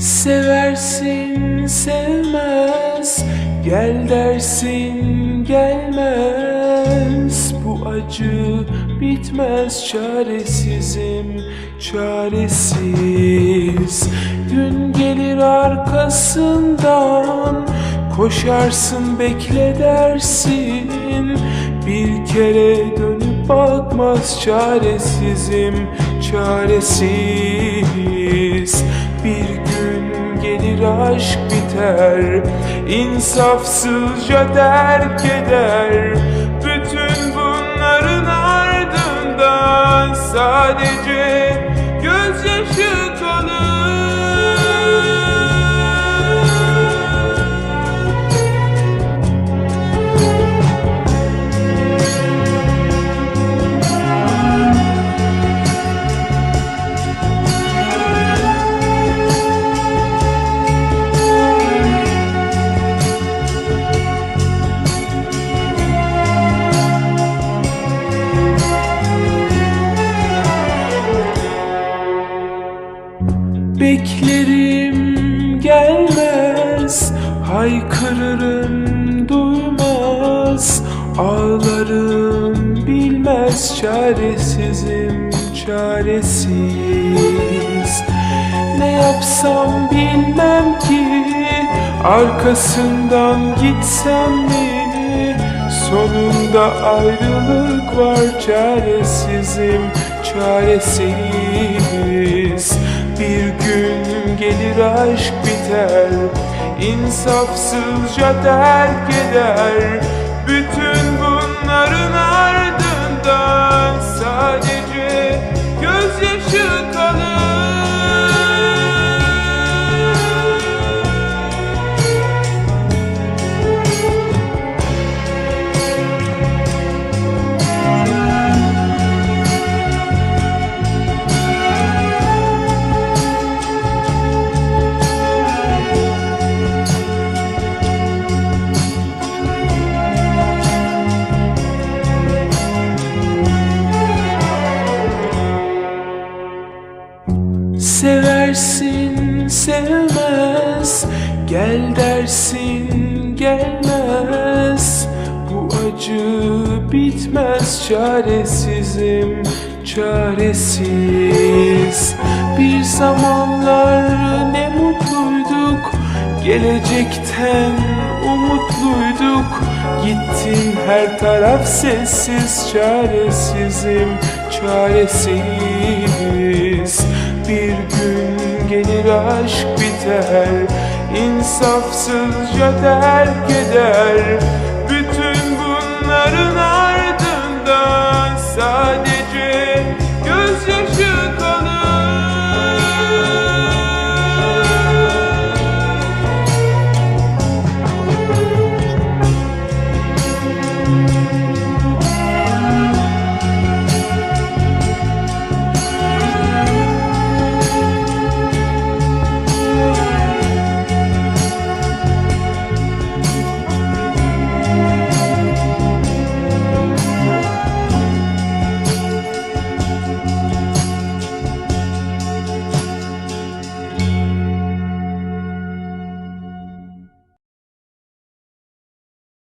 Seversin sevmez. Gel dersin gelmez. Bu acı bitmez Çaresizim çaresiz. Gün gelir arkasından Koşarsın bekle dersin. Bir kere dön bakmaz Çaresizim çaresiz. Bir gün gelir aşk biter insafsızca terk eder. Bütün bunların ardından sadece Beklerim gelmez Haykırırım duymaz. Ağlarım bilmez Çaresizim çaresiz. Ne yapsam bilmem ki Arkasından gitsem mi? Sonunda ayrılık var Çaresizim çaresiz gelir aşk biter. İnsafsızca terk eder Seversin sevmez Gel dersin gelmez. Bu acı bitmez Çaresizim çaresiz. Bir zamanlar ne mutluyduk Gelecekten umutluyduk. Gittin her taraf sessiz Çaresizim çaresiz Bir gün gelir aşk biter İnsafsızca terk eder. Bütün bunların ardından Sadece gözyaşı kalır.